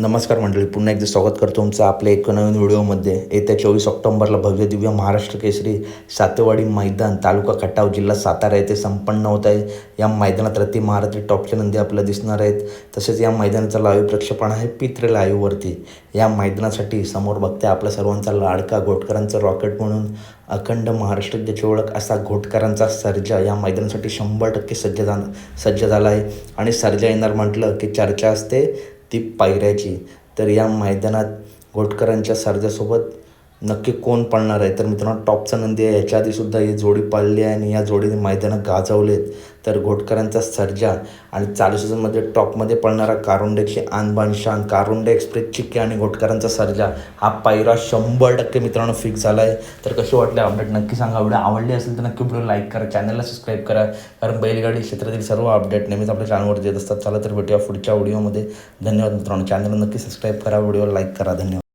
नमस्कार मंडळी पुन्हा एकदा स्वागत करतो तुमचं आपल्या एक नवीन व्हिडिओमध्ये. येत्या चोवीस ऑक्टोंबरला भव्य दिव्य महाराष्ट्र केसरी सातेवाडी मैदान तालुका खटाव जिल्हा सातारा येथे संपन्न होत आहे. या मैदानात रती महारात्री टॉपच्या नंदी आपल्याला दिसणार आहेत. तसेच या मैदानाचा लाईव्ह प्रक्षेपण आहे पित्र लाईव्हवरती या मैदानासाठी समोर बघते आपल्या सर्वांचा लाडका घोटकरांचं रॉकेट म्हणून अखंड महाराष्ट्र ज्याची ओळख असा घोटकरांचा सर्जा. या मैदानासाठी शंभर टक्के सज्ज झा सज्ज झाला आहे. आणि सर्जा येणार म्हटलं की चर्चा असते. ती पायऱ्याची. तर या मैदानात घोटकरांच्या सर्जासोबत नक्की कोण पळणार आहे? तर मित्रांनो टॉपचा नंदी आहे. याच्या आधीसुद्धा ही जोडी पाळली आहे आणि या जोडीने मैदानं गाजवलेत. तर घोटकरांचा सर्जा आणि चालू सीझनमध्ये टॉपमध्ये पळणारा कारुंडेची आणबान शान कारुंडे एक्सप्रेस चिक्की आणि घोटकरांचा सर्जा. हा पायरा शंभर टक्के मित्रांनो फिक्स झाला आहे तर कशी वाटले अपडेट नक्की सांगा. व्हिडिओ आवडली असेल तर नक्की व्हिडिओ लाईक करा. चॅनलला सबस्क्राईब करा. कारण बैलगाडी क्षेत्रातील सर्व अपडेट नेहमीच आपल्या चॅनलवर देत असतात. चला तर भेटूया पुढच्या व्हिडिओमध्ये धन्यवाद मित्रांनो. चॅनलला नक्की सबस्क्राईब करा. व्हिडिओ लाईक करा. धन्यवाद.